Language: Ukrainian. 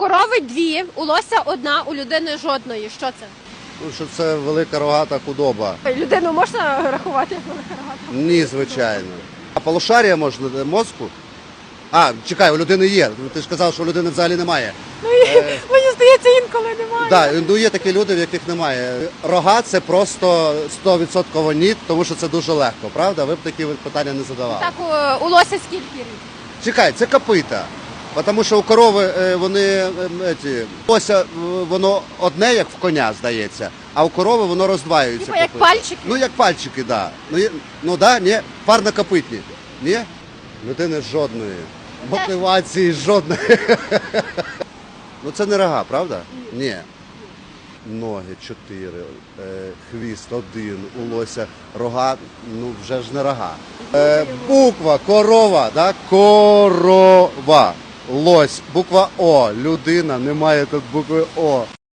Корови дві, у лося одна, у людини жодної. Що це? Ну, що це велика рогата худоба. Людину можна рахувати як велика рогата? Ні, звичайно. А полушарія можна е, мозку? А, чекай, у людини є. Ти ж казав, що у людини взагалі немає. Ну і мені здається, інколи немає. Так, ну є такі люди, в яких немає. Рога це просто 100% ні, тому що це дуже легко, правда? Ви б такі питання не задавали. Так, у, у лося скільки рік? Чекай, це копита. Тому що у корови е, вони е, еті, ося, е, воно одне, як в коня, здається, а у корови воно роздваюється. Типа як пальчики? Ну як пальчики, да. Ну, ну да, ні, парнокопитні. Ні? Людини жодної. Мотивації жодної. ну це не рога, правда? Ні. Ноги чотири, хвіст один, у лося рога, ну вже ж не рога. Буква корова, да? корова. Лось, буква О. Людина, немає тут букви О.